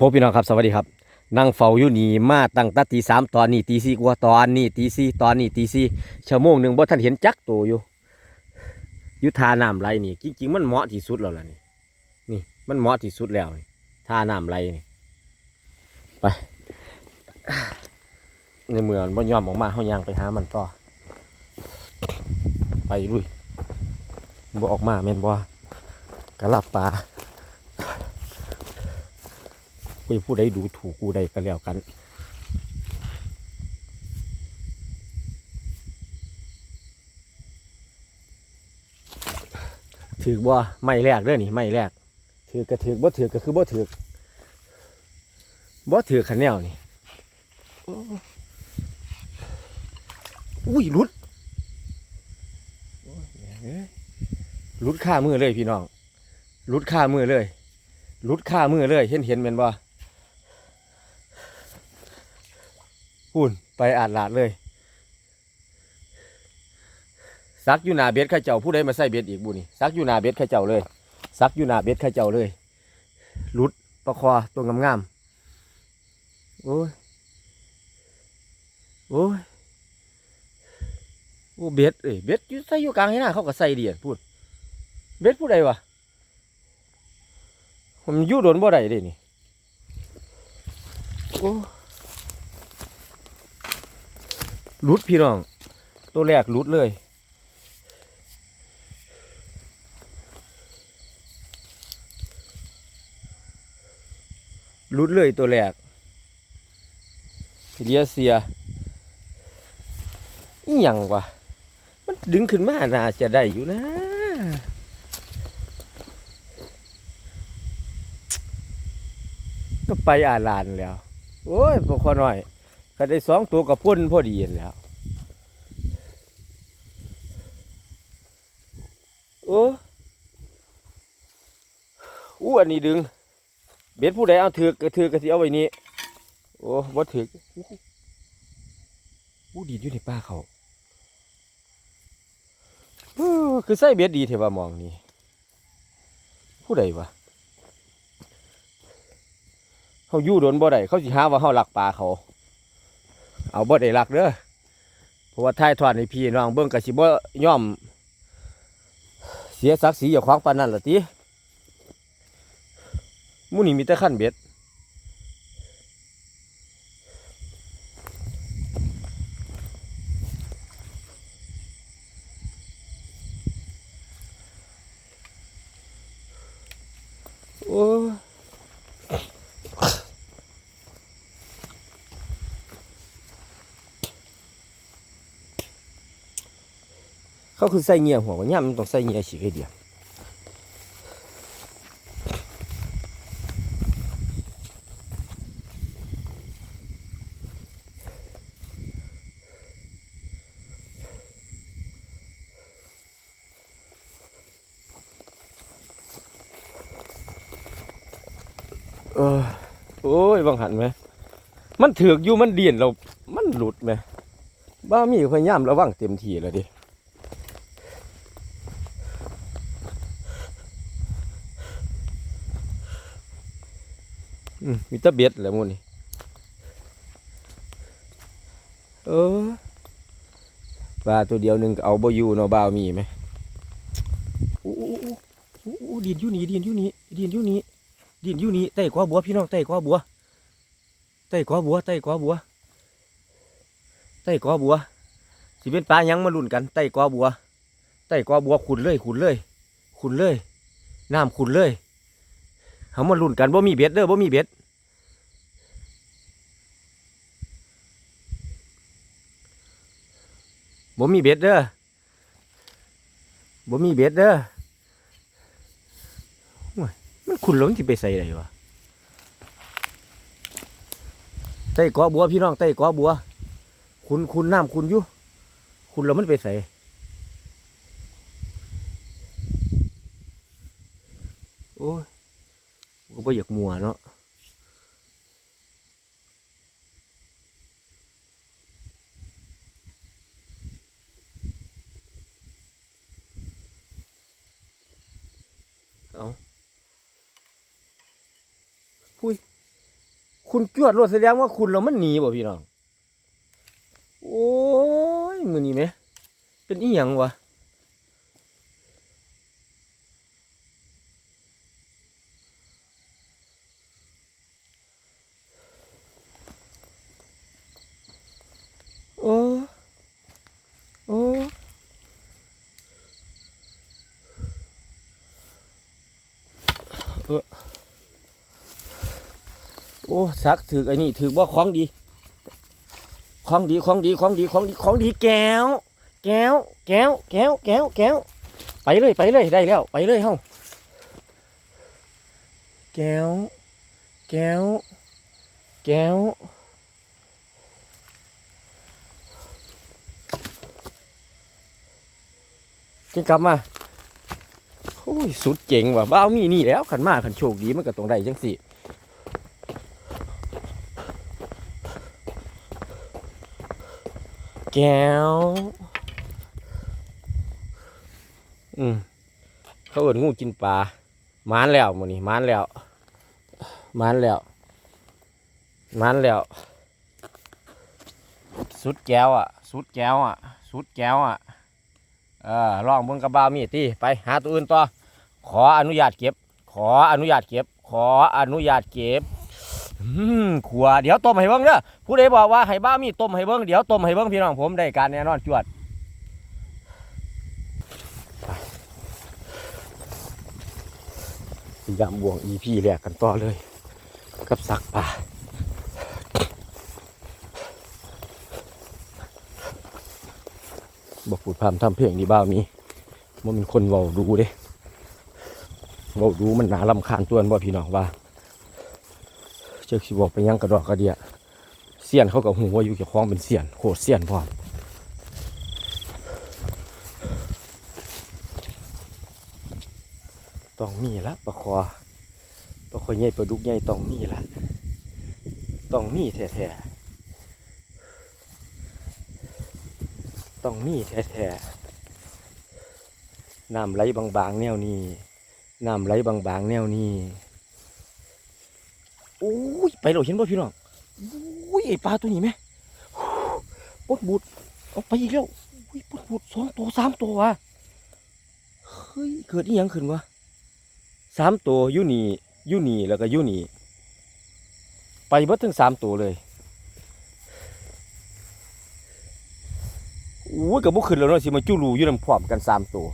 พบพี่น้องครับสวัสดีครับนั่งเฝ้าอยู่นี่มาตั้งแต่ตีสามตอนนี้ตีสี่กว่าตอนนี้ตีสี่ตอนนี้ตีสี่ชั่วโมงหนึ่งบ่ท่านเห็นจักตัวอยู่อยุทาน้ำไหลนี่จริงๆมันเหมาะที่สุดแล้วล่ะนี่นี่มันเหมาะที่สุดแล้วนี่ท่าน้ำไหลนี่ไปในเมืองบ่ยอมออกมาเฮายังไปหามันต่อไปลุยบ่ออกมาแม่นบ่กะลับปลา กูผู้ใดดูถูกกูใดก็แล้วกันถือบ่ไม่แรกเด้อนี่ไม่แรกถือก็ถือบ่ถือก็คือบ่ถือบ่ถือขันแนวนี่อุ้ยหลุดโอ้ยแม่งเอ้ยหลุดข้ามือเลยพี่น้องหลุดข้ามือเลยหลุดข้ามือเลย เห็นเห็นเป็นบุ่่นไปอาดลาดเลย ซักอยู่หนาเบ็ดข้าเจ้าผู้ใดมาใส่เบ็ดอีกบุนี่ซักอยู่หนาเบ็ดข้าเจ้าเลย ซักอยู่หนาเบ็ดข้าเจ้าเลยหลุดประคอตัวงามๆโอ้ยโอ้ยโอ้เบ็ดเอ้ยเบ็ดอยู่ใส่อยู่กลางให้หน้าเขาก็ใส่เดียนพูดเบ็ดผู้ใดวะผมยู่โดนบ่ได้เด้นี่โอ้ หลุดพี่น้อง ตัวแรกหลุดเลยหลุดเลยตัวแรกเลียเสียอีหยังวะมันดึงขึ้นมาน่าจะได้อยู่นะก็ไปอาลานแล้ว โอ้ยพอคอหน่อย ก็ได้สองตัวกับพุ่นพอดีนั่นแล้วโอ้อู้อันนี้ดึง เบ็ดผู้ใดเอาถือกก็ถือกก็สิเอาไว้นี่โอ้บ่ถือกอู้ดีดอยู่ในป้าเขาคือใส่เบ็ดดีเทว่ามองนี่ผู้ใดวะเขายู่โดนบ่ได้เขาสิหาว่าเขาหลักปลาเขา เอาบ่ได้ลักเด้อเพราะว่าท้ายทอดในพี่น้องเบิ่งก็สิบ่ย่อม เสียศักดิ์ศรีอย่าขวางปานนั้นละติมู่นี่มีแต่ขั้นเบ็ดโอ้ เขาคือใส่เงียหัวว่าย่ำมันต้องใส่เงียฉีกเดียวเออโอ้ยบังหันไหม มันถือกอยู่มันเดียนเรา มันหลุดไหมบ้ามีพยายามระวังเต็มที่แล้วดิ อื มีตะเบ็ดแหละมูนี่เออปลาตัวเดียวหนึ่งเอาบ่อยู่เนาะบ่าวมีไหมโอ้โอ้โอ้โอ้โอ้ดินอยู่นี่ดินอยู่นี่ดินอยู่นี่ดินอยู่นี่ใต้กว่าบัวพี่น้องใต้กว่าบัวใต้กว่าบัวใต้กว่าบัวใต้กว่าบัวสิเป็นปลายังมาลุ่นกันใต้กว่าบัวใต้กว่าบัวขุนเลยขุนเลยขุนเลยน้ำขุนเลยเขามาลุ้นกันบ่มีเบ็ดเด้อบ่มีเบ็ด บ่มีเบ็ดเด้อบ่มีเบ็ดเด้อมันคุณหลงที่ไปใส่ได้วะใต้กอบัวพี่น้องใต้กอบัว คุณคุณน้ำคุณอยู่คุณแล้วมันไปใส่โอ้ยก็บ่อยากมัวเนาะ พุยคุณจวดรถแสดงว่าคุณเรามันหนีบ่พี่น้อง โอ้ยมือนี้ไหม เป็นอีหยังวะโอ้ โอ้โอ้ อ้สักถือไอ้นี่ถือว่าของดีของดีของดีของดีของดีของดีแก้ว แก้ว แก้ว แก้ว แก้ว แก้ว ไปเลยไปเลยได้แล้ว ไปเลยเฮ้าแก้ว แก้ว แก้วกินกลับมาโอ้ยสุดเจ๋งว่ะบ้ามีนี่แล้วขันมาขันโชคดีมันก็ต้องได้จังสิ แก้ว อืมเขาเอินงูกินปลามานแล้วมื้อนี้มานแล้วมานแล้วมานแล้ว สุดแก้วอะ สุดแก้วอะ สุดแก้วอะ เออลองเบิ่งกระบามีตีไปหาตัวอื่นต่อ ขออนุญาตเก็บ ขออนุญาตเก็บ ขออนุญาตเก็บ ขัวเดี๋ยวต้มให้เบิ่งเด้อผู้ใดบอกว่าให้บ้ามีต้มให้เบิ่งเดี๋ยวต้มให้เบิ่งพี่น้องผมได้การแน่นอนจวดยำบวงอีพีแรกกันต่อเลย กับสักป่าบอกพูดพามทำเพลงดีบ้ามีมันเป็นคนเว้าดูเด้เว้าดูมันหนาลำคาญตัวนบ่พี่น้องว่า เจ้าสิบอกไปยังกระดอกกระเดียเสียนเขากับหูว่าอยู่เกี่ยวข้องเป็นเสียนโคตรเสียนพร้อมต้องมีละปลาคอปลาคอใหญ่ปลาดุกใหญ่ต้องมีละต้องมีแท้ๆต้องมีแท้ๆน้ำไหลบางๆแนวนี้น้ำไหลบางๆแนวนี้โอ้ ไปเราเห็นป่พี่น้องโอ้ยไอปลาตัวนี้ไหมปดบุดเอาไปอีกแล้วโอ้ยปดบุดสองตัวสามตัวอะเฮ้ยเกิดอีหยังขึ้นวะสามตัวยูนี่ยูนี่แล้วก็ยูนี่ไปเบิดถึงสามตัวเลยโอ้ยกับบุขึ้นแล้วเนาะสิมาจู้รูอยู่นำพร้อมกันสามตัว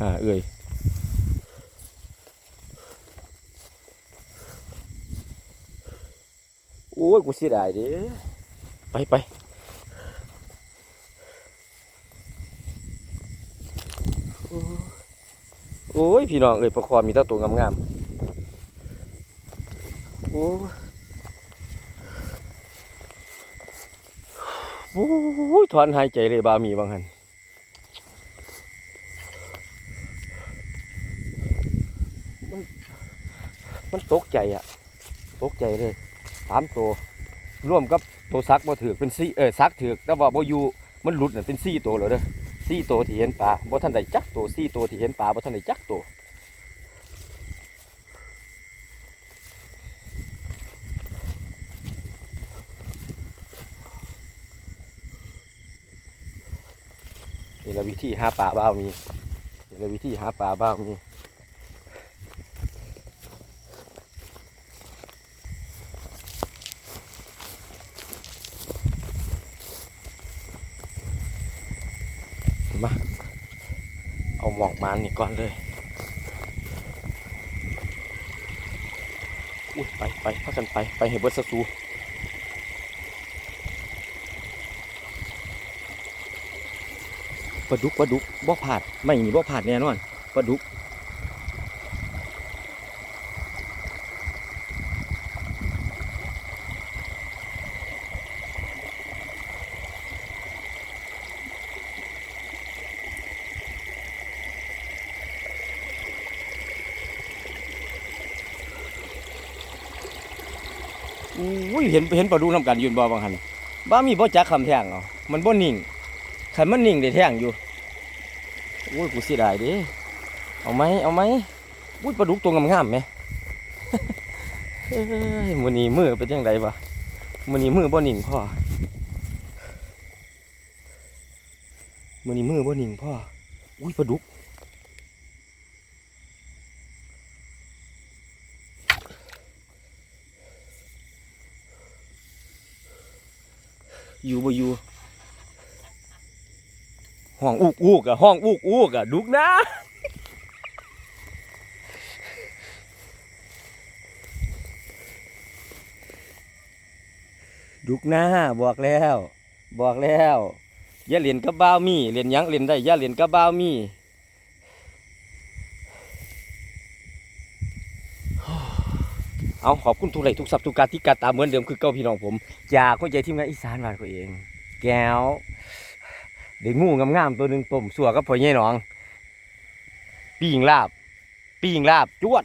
ฮ่าเอ้ย โอ้ยกูเสียดายเด้ไปไปโอ้ยพี่น้องเอ้ยประคอมีแตัวตัวงามๆโอ้ยโอ้ยถอนหายใจเลยบามีบางหันมันมันตกใจอะตกใจเลย สามตัวร่วมกับตัวซักบ่ถือเป็นสี่เออซักถือแต่ว่าบ่อยู่มันหลุดน่ะเป็นสี่ตัวแล้วเด้อสี่ตัวที่เห็นปลาบ่ทันได้จักตัวสี่ตัวที่เห็นปลาบ่ทันได้จักตัวนี่ละวิธีหาปลาบ้ามีนี่ละวิธีหาปลาบ้ามี มาเอาหมอกมานี่ก่อนเลยอุ้ยไปไปพักกันไปไปเห้เบิร์ดสะสูปลาดุกปลาดุกบ่ผาดไม่มีบ่ผาดแน่นอนปลาดุก อ้ยเห็นเห็นปลาดุกนำกันยืนบ่บางหันบ้ามีบ่จักคำแท่งเหรอมันบ่นิ่งขันมันนิ่งได้แท่งอยู่อุ้ยกูเสียดายด้เอาไหมเอาไหมอุ้ยปลาดุกตัวงามๆไหมเอ้ยมือนี้มือเป็นจังไดวะมือนี้มือบ่นิ่งพ่อมือนี้มือบ่นิ่งพ่ออุ้ยปลาดุก อยู่บ่อยู่ห้องอุกอุกอะห้องอุกอุกอะดุกนะดุกหน้าบอกแล้ว บอกแล้ว อย่าเรียนกับบ้าวมีเล่นหยังเรียนได้อย่าเรียนกับบ้าวมี เอาขอบคุณทุกไลทุกสับทุกการที่การตามเหมือนเดิมคือเก้าพี่น้องผมจากคนใจทีมงานอีสานบ้านเขาเอง แก้วเด็กงูงามๆตัวหนึ่งต้มสัวกับพ่อใหญ่หนอง ปีงลาบ ปีงลาบจวด